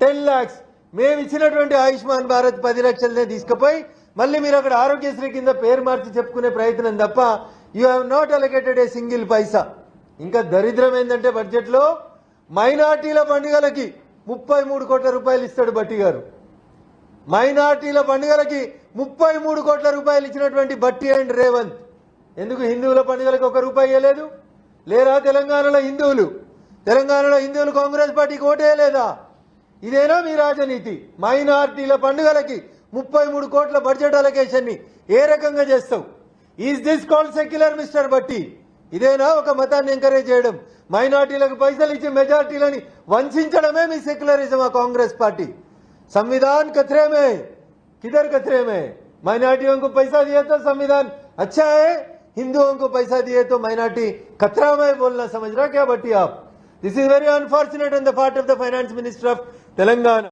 Ten lakhs. మేము ఇచ్చినటువంటి ఆయుష్మాన్ భారత్ పది లక్షలనే తీసుకుపోయి మళ్ళీ మీరు అక్కడ ఆరోగ్యశ్రీ కింద పేరు మార్చి చెప్పుకునే ప్రయత్నం తప్ప you have not allocated a single paisa. ఇంకా దరిద్రం ఏంటంటే బడ్జెట్లో మైనార్టీల పండుగలకి ముప్పై మూడు కోట్ల రూపాయలు ఇస్తాడు బట్టి గారు. మైనార్టీల పండుగలకి ముప్పై మూడు కోట్ల రూపాయలు ఇచ్చినటువంటి బట్టి అండ్ రేవంత్. ఎందుకు హిందువుల పండుగలకు ఒక రూపాయి ఇవ్వలేదు లేరా తెలంగాణలో హిందువులు? తెలంగాణలో హిందువులు కాంగ్రెస్ పార్టీకి ఓటేయలేదా ఇదేనా మీ రాజనీతి మైనార్టీల పండుగలకి ముప్పై మూడు కోట్ల బడ్జెట్ అలొకేషన్ ని ఏ రకంగా చేస్తావు is this called secular mister బట్టి ఇదేనా ఒక మతాన్ని ఎంకరేజ్ చేయడం మైనార్టీలకు పైసలు ఇచ్చి మెజార్టీలని వంచడమే మీ సెక్యులరిజం ఆ కాంగ్రెస్ పార్టీ संविधान कचरे में किधर कचरे में माइनॉरिटियों को पैसा दिया तो संविधान अच्छा है हिंदुओं को पैसा दिए तो माइनॉरिटी खतरा में बोलना समझ रहा क्या बट्टी आप This is very unfortunate on the part of the Finance Minister of Telangana.